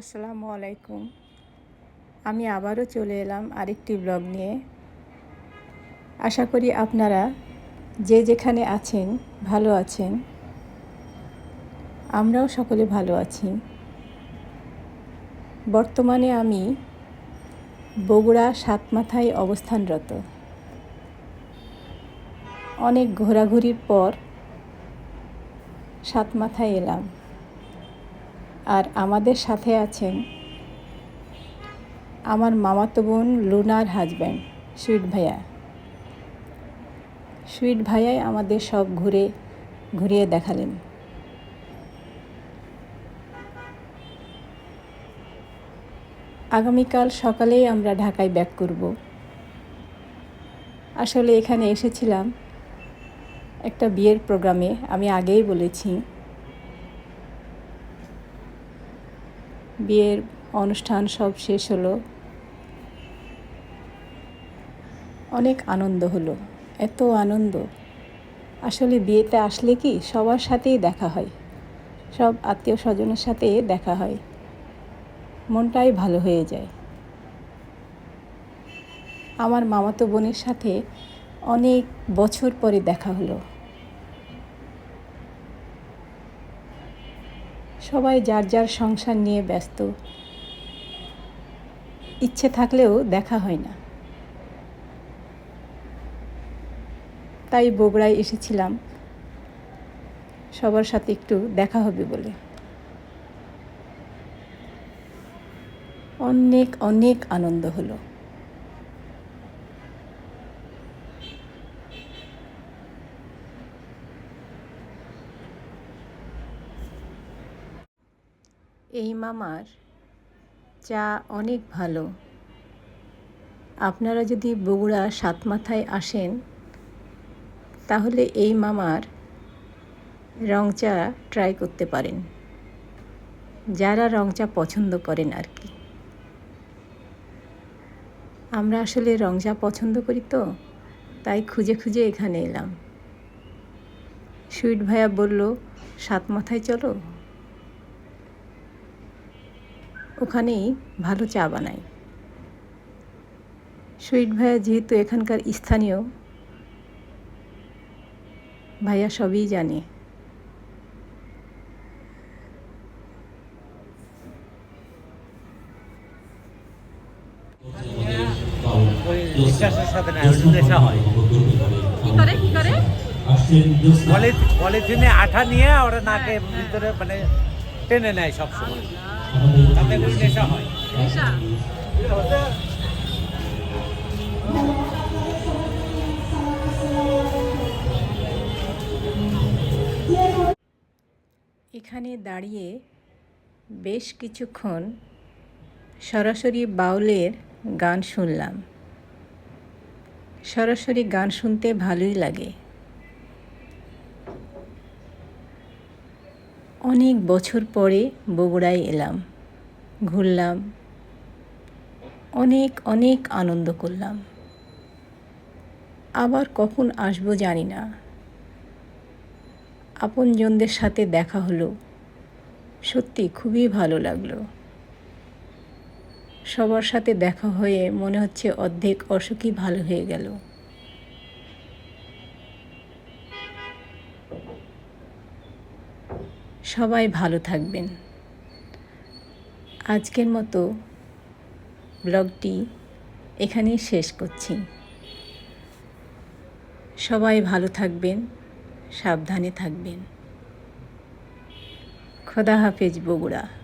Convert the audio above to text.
আসসালামু আলাইকুম। আমি আবারও চলে এলাম আরেকটি ব্লগ নিয়ে। আশা করি আপনারা যে যেখানে আছেন ভালো আছেন। আমরাও সকলে ভালো আছি। বর্তমানে আমি বগুড়া সাতমাথায় অবস্থানরত। অনেক ঘোরাঘুরির পর সাতমাথায় এলাম। আর আমাদের সাথে আছেন আমার মামাতো বোন লুনার হাজব্যান্ড সুইট ভাইয়া। সুইট ভাইয়াই আমাদের সব ঘুরে, ঘুরিয়ে দেখালেন। আগামীকাল সকালেই আমরা ঢাকায় ব্যাক করব। আসলে এখানে এসেছিলাম একটা বিয়ের প্রোগ্রামে আমি আগেই বলেছি। বিয়ের অনুষ্ঠান সব শেষ হলো। অনেক আনন্দ হলো। এত আনন্দ। আসলে বিয়েতে আসলে কি সবার সাথেই দেখা হয়। সব আত্মীয় স্বজনের সাথে দেখা হয়। মনটাই ভালো হয়ে যায়। আমার মামাতো বোনের সাথে অনেক বছর পরে দেখা হলো। সবাই যার যার সংসার নিয়ে ব্যস্ত। ইচ্ছে থাকলেও দেখা হয় না। তাই বগুড়ায় এসেছিলাম। সবার সাথে একটু দেখা হবে বলে। অনেক অনেক আনন্দ হলো। এই মামার চা অনেক ভালো। আপনারা যদি বগুড়া সাতমাথায় আসেন, তাহলে এই মামার রং চা ট্রাই করতে পারেন। যারা রং চা পছন্দ করেন আর কি। আমরা আসলে রং চা পছন্দ করি তো, তাই খুঁজে খুঁজে এখানে এলাম। সুইট ভাইয়া বলল, সাত মাথায় চলো। ওখানেই ভালো চা বানাই। সুইট ভাইয়া যেহেতু এখানকার স্থানীয় ভাইয়া সবই জানে। হয়। পলিথিনে আঠা নিয়ে ওরা নাকে ভিতরে মানে টেনে নেয় সবসময়। তাতে নেশা হয়। নেশা? এখানে দাঁড়িয়ে বেশ কিছুক্ষণ সরাসরি বাউলের গান শুনলাম। সরাসরি গান শুনতে ভালোই লাগে। অনেক বছর পরে বগুড়ায় এলাম। ঘুরলাম। অনেক অনেক আনন্দ করলাম। আবার কখন আসব জানি না। আপনজনদের সাথে দেখা হলো। সত্যি খুবই ভালো লাগল। সবার সাথে দেখা হয়ে মনে হচ্ছে অর্ধেক অসুখই ভালো হয়ে গেল। সবাই ভালো থাকবেন। আজকের মতো ব্লগটি এখানেই শেষ করছি। সবাই ভালো থাকবেন সাবধানে থাকবেন। খোদা হাফেজ বগুড়া।